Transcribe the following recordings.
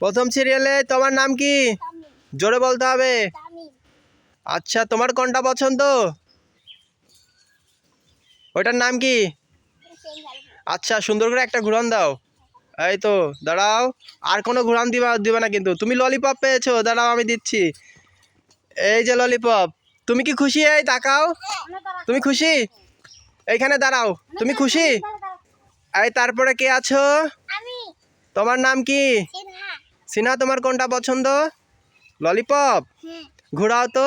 প্রথম সিরিয়ালে তোমার নাম কি? জোরে বলতে হবে। আচ্ছা তোমার কোনটা পছন্দ? ওইটার নাম কি? আচ্ছা সুন্দর করে একটা ঘুরান দাও। এই তো দাঁড়াও। আর কোনো ঘুরান দিবা দিবে না কিন্তু। তুমি ললিপপ পেয়েছ দাঁড়াও আমি দিচ্ছি। এই যে ললিপপ তুমি কি খুশি? এই তাকাও। তুমি খুশি। এইখানে দাঁড়াও। তুমি খুশি? এই তারপরে কে আছো? তোমার নাম কি? সিনহা সিনহা তোমার কোনটা পছন্দ? ললিপপ? হ্যাঁ। ঘোরাও তো।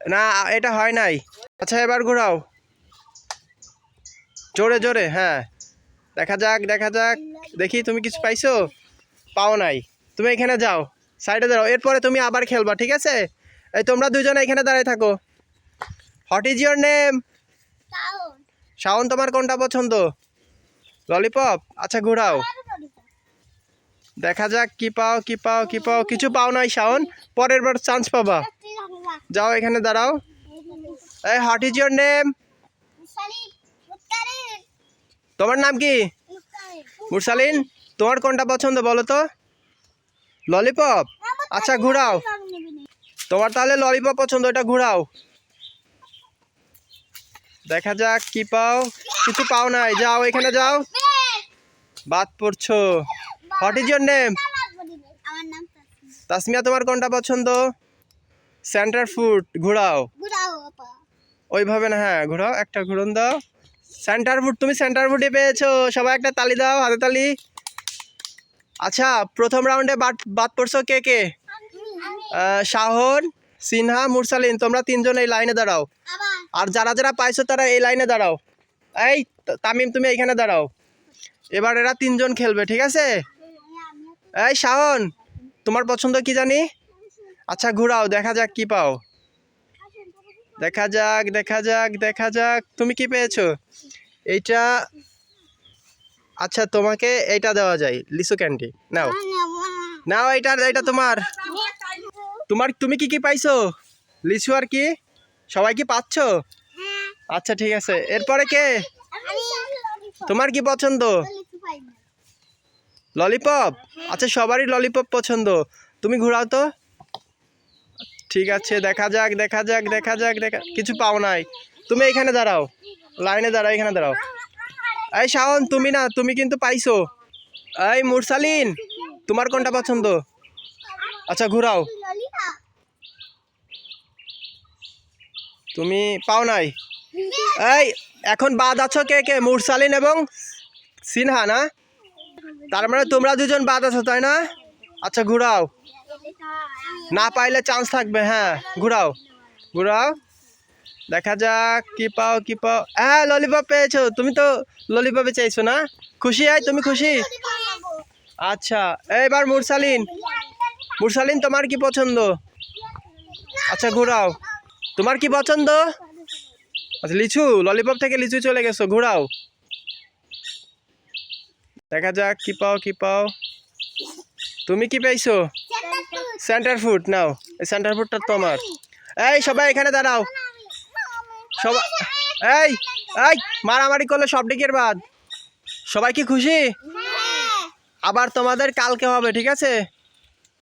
না এটা হয় নাই। আচ্ছা এবার ঘোরাও। জোরে জোরে হ্যাঁ। দেখা যাক দেখা যাক। দেখি তুমি কিছু পাইছো? পাও নাই। তুমি এখানে যাও। সাইডে দাঁড়াও। এরপরে তুমি আবার খেলবা ঠিক আছে? এই তোমরা দুজন এখানে দাঁড়ায় থাকো। What is your name Shaon. তোমার কোনটা পছন্দ? ললিপপ? আচ্ছা ঘোরাও। দেখা যাক কি পাও কি পাও কি পাও। কিছু পাও নাই শাওন। পরের বার চান্স পাবা। যাও এখানে দাঁড়াও। এই হোয়াট ইজ ইয়োর নেম তোমার নাম কি? মুরসালিন। তোমার কোনটা পছন্দ বলো তো? ললিপপ? আচ্ছা ঘোরাও। তোমার তাহলে ললিপপ পছন্দ এটা ঘোরাও। দেখা যাক কি পাও। কিছু পাও নাই। যাও এখানে যাও। বাদ পড়ছো। হোয়াট ইজ ইয়োর নেম আমার নাম তাসমিয়া। তোমার কোনটা পছন্দ? সেন্টার ফুড ঘোরাও। ওইভাবে না হ্যাঁ ঘোরাও একটা ঘুরন দাও। সেন্টার ফুড তুমি সেন্টার ফুডে পেয়েছ। সবাই একটা তালি দাও হাতে তালি। আচ্ছা প্রথম রাউন্ডে বাদ বাদ পড়ছো কে কে? শাহন সিনহা মুরসালিন তোমরা তিনজন এই লাইনে দাঁড়াও। আর যারা যারা পাইছো তারা এই লাইনে দাঁড়াও। এই তামিম তুমি এইখানে দাঁড়াও। এবার এরা তিনজন খেলবে ঠিক আছে? এই শাহন তোমার পছন্দ কি জানি? আচ্ছা ঘুরাও দেখা যাক কি পাও। দেখা যাক দেখা যাক দেখা যাক। তুমি কি পেয়েছ? এইটা আচ্ছা তোমাকে এইটা দেওয়া যায় লিচু ক্যান্ডি। নাও। নাও এইটা এইটা তোমার। তোমার তুমি কি কি পাইছো? লিচু আর কি? সবাই কি পাচ্ছো? আচ্ছা ঠিক আছে। এরপরে কে? তোমার কি পছন্দ? ললিপপ? আচ্ছা সবারই ললিপপ পছন্দ। তুমি ঘোরাও তো। ঠিক আছে, দেখা যাক দেখা যাক দেখা যাক, দেখা কিছু পাও নাই। তুমি এখানে দাঁড়াও। লাইনে দাঁড়াও, এখানে দাঁড়াও। এই শাওন, তুমি না, তুমি কিন্তু পাইছো। এই মুরসালিন, তোমার কোনটা পছন্দ? আচ্ছা ঘোরাও। তুমি পাও নাই? এই, এখন বাদ আছো কে কে? মুরসালিন এবং সিনহা, না? তার মানে তোমরা দুজন বাদ আছো, তাই না? আচ্ছা ঘুরাও। না পাইলে চান্স থাকবে হ্যাঁ ঘুরাও। ঘুরাও। দেখা যাক, কি পাও কি পাও। হ্যাঁ ললিপপ পেয়েছ। তুমি তো ললিপপে চাইছো না? খুশি? হয় তুমি খুশি? আচ্ছা এইবার মুরসালিন। মুরসালিন, তোমার কি পছন্দ? আচ্ছা ঘুরাও। তোমার কি পছন্দ? আচ্ছা লিচু ললিপপ থেকে লিচু চলে গেছো, ঘোরাও। দেখা যাক কি পাও কি পাও। তুমি কি পাইছো সেন্টার ফুড নাও। এই সেন্টার ফুডটা তোমার এই সবাই এখানে দাঁড়াও। সবাই এই এই মারামারি করলে সব ডিকের বাদ। সবাই কি খুশি? আবার তোমাদের কালকে হবে ঠিক আছে?